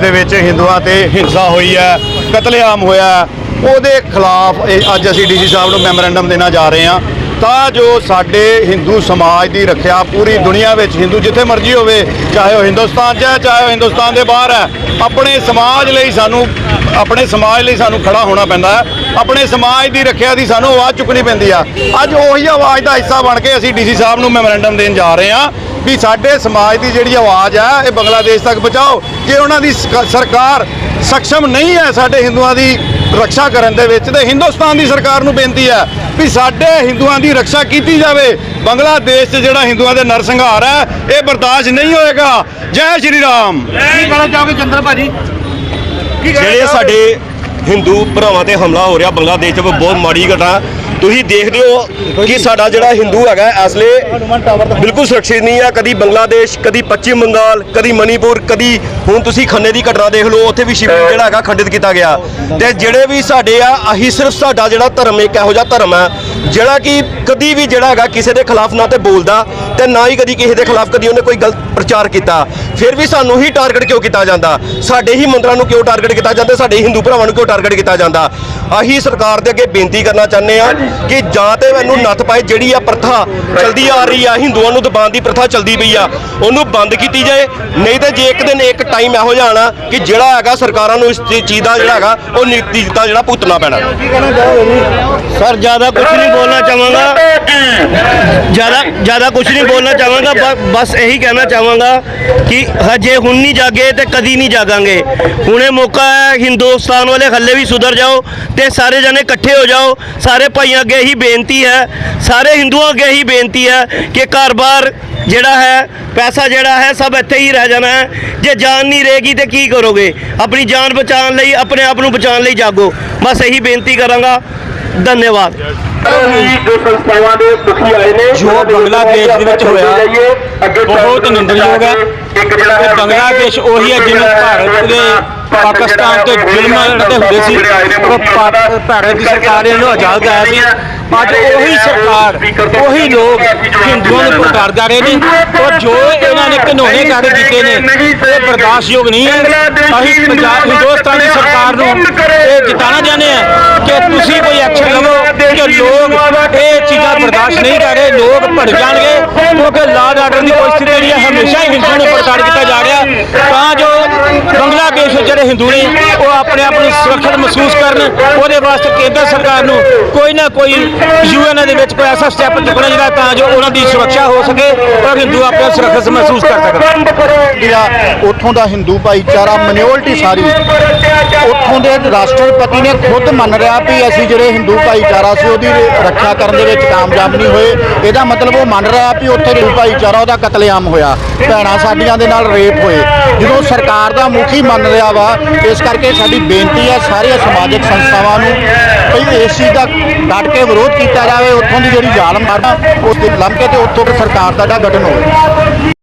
ਦੇ ਵਿੱਚ ਹਿੰਦੂਆਂ ਤੇ ਹਿੰਸਾ ਹੋਈ ਹੈ, ਕਤਲੇਆਮ ਹੋਇਆ ਉਹਦੇ ਖਿਲਾਫ ਅੱਜ ਅਸੀਂ ਡੀਸੀ ਸਾਹਿਬ ਨੂੰ ਮੈਮੋਰੈਂਡਮ ਦੇਣਾ ਜਾ ਰਹੇ ਹਾਂ। ਤਾਂ ਜੋ ਸਾਡੇ ਹਿੰਦੂ ਸਮਾਜ ਦੀ ਰੱਖਿਆ ਪੂਰੀ ਦੁਨੀਆ ਵਿੱਚ ਹਿੰਦੂ ਜਿੱਥੇ ਮਰਜ਼ੀ ਹੋਵੇ, ਚਾਹੇ ਉਹ ਹਿੰਦੁਸਤਾਨ 'ਚ ਹੈ, ਚਾਹੇ ਉਹ ਹਿੰਦੁਸਤਾਨ ਦੇ ਬਾਹਰ ਹੈ, ਆਪਣੇ ਸਮਾਜ ਲਈ ਸਾਨੂੰ, ਆਪਣੇ ਸਮਾਜ ਲਈ ਸਾਨੂੰ ਖੜਾ ਹੋਣਾ ਪੈਂਦਾ ਹੈ। ਆਪਣੇ ਸਮਾਜ ਦੀ ਰੱਖਿਆ ਦੀ ਸਾਨੂੰ ਆਵਾਜ਼ ਚੁੱਕਣੀ ਪੈਂਦੀ ਆ। ਅੱਜ ਉਹੀ ਆਵਾਜ਼ ਦਾ ਹਿੱਸਾ ਬਣ ਕੇ ਅਸੀਂ ਡੀਸੀ ਸਾਹਿਬ ਨੂੰ ਮੈਮੋਰੈਂਡਮ ਦੇਣ ਜਾ ਰਹੇ ਹਾਂ। ਵੀ ਸਾਡੇ ਸਮਾਜ ਦੀ ਜਿਹੜੀ ਆਵਾਜ਼ ਹੈ ਇਹ ਬੰਗਲਾਦੇਸ਼ ਤੱਕ ਪਹੁੰਚਾਓ। ਜੇ ਉਹਨਾਂ ਦੀ ਸਰਕਾਰ ਸક્ષਮ ਨਹੀਂ ਹੈ ਸਾਡੇ ਹਿੰਦੂਆਂ ਦੀ ਰੱਖਿਆ ਕਰਨ ਦੇ ਵਿੱਚ ਤੇ ਹਿੰਦੁਸਤਾਨ ਦੀ ਸਰਕਾਰ ਨੂੰ ਬੇਨਤੀ ਹੈ ਵੀ ਸਾਡੇ ਹਿੰਦੂਆਂ ਦੀ ਰੱਖਿਆ ਕੀਤੀ ਜਾਵੇ। ਬੰਗਲਾਦੇਸ਼ 'ਚ ਜਿਹੜਾ ਹਿੰਦੂਆਂ ਦੇ ਨਰਸੰਹਾਰ ਹੈ ਇਹ ਬਰਦਾਸ਼ਤ ਨਹੀਂ ਹੋਏਗਾ। ਜੈ ਸ਼੍ਰੀ ਰਾਮ। ਕੀ ਕਹਿਣਾ ਚਾਹੋਗੇ ਚੰਦਰ ਭਾਜੀ? ਕੀ ਕਹਿਣਾ ਜਿਹੜੇ? ਸਾਡੇ ਹਿੰਦੂ ਭਰਾਵਾਂ ਤੇ ਹਮਲਾ ਹੋ ਰਿਹਾ ਬੰਗਲਾਦੇਸ਼ 'ਚ ਬਹੁਤ ਮਾੜੀ ਘਟਨਾ ਤੁਸੀਂ ਦੇਖਦੇ ਹੋ ਕਿ ਸਾਡਾ ਜਿਹੜਾ ਹਿੰਦੂ ਹੈਗਾ ਇਸ ਲਈ ਬਿਲਕੁਲ ਸੁਰੱਖਿਅਤ ਨਹੀਂ ਆ। ਕਦੀ ਬੰਗਲਾਦੇਸ਼, ਕਦੀ ਪੱਛਮ ਬੰਗਾਲ, ਕਦੀ ਮਨੀਪੁਰ, ਕਦੀ ਹੁਣ ਤੁਸੀਂ ਖੰਨੇ ਦੀ ਘਟਨਾ ਦੇਖ ਲਓ, ਉੱਥੇ ਵੀ ਸ਼ਿਵਲਿੰਗ ਜਿਹੜਾ ਹੈਗਾ ਖੰਡਿਤ ਕੀਤਾ ਗਿਆ। ਤੇ ਜਿਹੜੇ ਵੀ ਸਾਡੇ ਆ, ਆਹੀ ਸਿਰਫ ਸਾਡਾ ਜਿਹੜਾ ਧਰਮ ਇੱਕ ਇਹੋ ਜਿਹਾ ਧਰਮ ਹੈ, ਜਿਹੜਾ ਕਿ ਕਦੀ ਵੀ ਜਿਹੜਾ ਹੈਗਾ ਕਿਸੇ ਦੇ ਖਿਲਾਫ ਨਾ ਤੇ ਬੋਲਦਾ ਤੇ ਨਾ ਹੀ ਕਦੀ ਕਿਸੇ ਦੇ ਖਿਲਾਫ ਕਦੀ ਉਹਨੇ ਕੋਈ ਗਲਤ ਪ੍ਰਚਾਰ ਕੀਤਾ। ਫਿਰ ਵੀ ਸਾਨੂੰ ਹੀ ਟਾਰਗੇਟ ਕਿਉਂ ਕੀਤਾ ਜਾਂਦਾ? ਸਾਡੇ ਹੀ ਮੰਦਰਾਂ ਨੂੰ ਕਿਉਂ ਟਾਰਗੇਟ ਕੀਤਾ ਜਾਂਦਾ? ਸਾਡੇ ਹਿੰਦੂ ਭਰਾਵਾਂ ਨੂੰ ਕਿਉਂ ਟਾਰਗੇਟ ਕੀਤਾ ਜਾਂਦਾ? ਅਸੀਂ ਸਰਕਾਰ ਦੇ ਅੱਗੇ ਬੇਨਤੀ ਕਰਨਾ ਚਾਹੁੰਦੇ ਆ ਕਿ ਜਾਂ ਤੇ ਮੈਨੂੰ ਨੱਥ ਪਾਏ ਜਿਹੜੀ ਆ ਪ੍ਰਥਾ ਚਲਦੀ ਆ ਰਹੀ ਆ ਹਿੰਦੂਆਂ ਨੂੰ ਦਬਾਉਣ ਦੀ ਪ੍ਰਥਾ ਚਲਦੀ ਪਈ ਆ ਉਹਨੂੰ ਬੰਦ ਕੀਤੀ ਜਾਏ। ਨਹੀਂ ਤੇ ਜੇ ਇੱਕ ਦਿਨ ਇੱਕ ਟਾਈਮ ਇਹੋ ਜਿਹਾ ਆਣਾ ਕਿ ਜਿਹੜਾ ਹੈਗਾ ਸਰਕਾਰਾਂ ਨੂੰ ਇਸ ਚੀਜ਼ ਦਾ ਜਿਹੜਾ ਹੈਗਾ ਉਹ ਨਤੀਜਾ ਜਿਹੜਾ ਭੁਗਤਣਾ ਪੈਣਾ। ਸਰ ਜ਼ਿਆਦਾ ਕੁਝ ਨਹੀਂ ਬੋਲਣਾ ਚਾਹਾਂਗਾ। ਜ਼ਿਆਦਾ ਜ਼ਿਆਦਾ ਕੁਝ ਨਹੀਂ ਬੋਲਣਾ ਚਾਹਾਂਗਾ ਬਸ ਇਹੀ ਕਹਿਣਾ ਚਾਹਾਂਗਾ ਕਿ ਹਜੇ ਹੁਣ ਨਹੀਂ ਜਾਗੇ ਤੇ ਕਦੀ ਨਹੀਂ ਜਾਗਾਂਗੇ। ਹੁਣੇ ਮੌਕਾ ਹੈ ਹਿੰਦੁਸਤਾਨ ਵਾਲੇ ਹੱਲੇ ਵੀ ਸੁਧਰ ਜਾਓ ਤੇ ਸਾਰੇ ਜਣੇ ਇਕੱਠੇ ਹੋ ਜਾਓ। ਸਾਰੇ ਭਾਈਆਂ ਅੱਗੇ ਹੀ ਬੇਨਤੀ ਹੈ ਸਾਰੇ ਹਿੰਦੂਆਂ ਅੱਗੇ ਹੀ ਬੇਨਤੀ ਹੈ ਕਿ ਘਰ-ਬਾਰ ਜਿਹੜਾ ਹੈ ਪੈਸਾ ਜਿਹੜਾ ਹੈ ਸਭ ਇੱਥੇ ਹੀ ਰਹਿ ਜਾਣਾ ਹੈ। ਜੇ ਜਾਨ ਨਹੀਂ ਰਹੇਗੀ ਤੇ ਕੀ ਕਰੋਗੇ? ਆਪਣੀ ਜਾਨ ਬਚਾਉਣ ਲਈ ਆਪਣੇ ਆਪ ਨੂੰ ਬਚਾਉਣ ਲਈ ਜਾਗੋ। ਬਸ ਇਹੀ ਬੇਨਤੀ ਕਰਾਂਗਾ। ਧੰਨਵਾਦ ਜੋ ਸੰਸਥਾਵਾਂ ਦੇ ਮੁਖੀ ਆਏ ਨੇ ਜੋ ਬੰਗਲਾਦੇਸ਼ ਦੇ ਵਿੱਚ ਹੋਇਆ, ਬਹੁਤ ਨਿੰਦਣਯੋਗ ਹੈ। ਬੰਗਲਾਦੇਸ਼ ਉਹੀ ਹੈ ਜਿਹਨੂੰ ਭਾਰਤ ਦੇ ਪਾਕਿਸਤਾਨ ਤੇ ਜ਼ੁਲਮ ਲੜਦੇ ਹੁੰਦੇ ਸੀ ਉਹ ਭਾਰਤ ਦੀ ਸਰਕਾਰ ਨੇ ਇਹਨੂੰ ਆਜ਼ਾਦ ਕਰਾਇਆ ਸੀ ਅੱਜ ਉਹੀ ਸਰਕਾਰ ਉਹੀ ਲੋਕ ਹਿੰਦੂਆਂ ਨੂੰ ਪ੍ਰਤਾੜਦਾ ਰਹੇ ਨੇ ਔਰ ਜੋ ਇਹਨਾਂ ਨੇ ਘਿਨੌਣੇ ਕਾਰਜ ਕੀਤੇ ਨੇ ਇਹ ਬਰਦਾਸ਼ਤਯੋਗ ਨਹੀਂ ਹੈ ਅਸੀਂ ਪੰਜਾਬ ਹਿੰਦੁਸਤਾਨ ਦੀ ਸਰਕਾਰ ਨੂੰ ਇਹ ਜਿਤਾਣਾ ਚਾਹੁੰਦੇ ਹਾਂ ਕਿ ਤੁਸੀਂ ਕੋਈ ਐਕਸ਼ਨ ਲਵੋ ਕਿ ਲੋਕ ਇਹ ਚੀਜ਼ਾਂ ਬਰਦਾਸ਼ਤ ਨਹੀਂ ਕਰ ਰਹੇ ਲੋਕ ਭੜ ਜਾਣਗੇ ਕਿਉਂਕਿ ਲਾਅ ਆਰਡਰ ਦੀ ਪਰਿਸਥਿਤੀ ਜਿਹੜੀ ਹੈ ਹਮੇਸ਼ਾ ਹੀ ਹਿੰਦੂਆਂ ਨੂੰ ਪ੍ਰਤਾੜ ਕੀਤਾ ਜੋ ਬੰਗਲਾਦੇਸ਼ ਜਿਹੜੇ ਹਿੰਦੂ ਨੇ, ਉਹ ਆਪਣੇ ਆਪ ਨੂੰ ਸੁਰੱਖਿਅਤ ਮਹਿਸੂਸ ਕਰਨ, ਉਹਦੇ ਵਾਸਤੇ ਕੇਂਦਰ ਸਰਕਾਰ ਨੂੰ ਕੋਈ ਨਾ ਕੋਈ ਯੂਐਨ ਦੇ ਵਿੱਚ ਕੋਈ ਐਸਾ ਸਟੈਪ ਚੁੱਕਣਾ ਜਿਹੜਾ ਤਾਂ ਜੋ ਉਹਨਾਂ ਦੀ ਸੁਰੱਖਿਆ ਹੋ ਸਕੇ ਔਰ ਹਿੰਦੂ ਆਪਣੇ ਸੁਰੱਖਿਅਤ ਮਹਿਸੂਸ ਕਰ ਸਕਣ। ਜਿਹੜਾ ਉੱਥੋਂ ਦਾ ਹਿੰਦੂ ਭਾਈਚਾਰਾ ਮਿਨੋਰਟੀ ਸਾਰੀ, ਉੱਥੋਂ ਦੇ ਰਾਸ਼ਟਰਪਤੀ ਨੇ ਖੁਦ ਮੰਨ ਰਿਹਾ ਵੀ ਅਸੀਂ ਜਿਹੜੇ ਹਿੰਦੂ ਭਾਈਚਾਰਾ ਸੀ ਉਹਦੀ ਰੱਖਿਆ ਕਰਨ ਦੇ ਵਿੱਚ ਕਾਮਯਾਬ ਨਹੀਂ ਹੋਏ। ਇਹਦਾ ਮਤਲਬ ਉਹ ਮੰਨ ਰਿਹਾ ਵੀ ਉੱਥੇ ਹਿੰਦੂ ਭਾਈਚਾਰਾ ਉਹਦਾ ਕਤਲੇਆਮ ਹੋਇਆ। ਭੈਣਾਂ ਸਾਡੀਆਂ ਦੇ ਨਾਲ ਰੇਪ ਹੋਏ। ਜਦੋਂ ਸਰਕਾਰ ਦਾ ਮੁਖੀ ਮੰਨ ਰਿਹਾ ਵਾ, ਇਸ ਕਰਕੇ ਸਾਡੀ ਬੇਨਤੀ ਹੈ ਸਾਰੀਆਂ ਸਮਾਜਿਕ ਸੰਸਥਾਵਾਂ ਨੂੰ ਵੀ ਇਸ ਚੀਜ਼ ਦਾ ਡਟ ਕੇ ਵਿਰੋਧ ਕੀਤਾ ਜਾਵੇ, ਉੱਥੋਂ ਦੀ ਜਿਹੜੀ ਜ਼ਾਲਮ ਮਾਰਨਾ ਉਸ ਦੇ ਲੰਘ ਤੇ ਉੱਥੋਂ ਸਰਕਾਰ ਦਾ ਜਿਹੜਾ ਗਠਨ ਹੋਵੇ।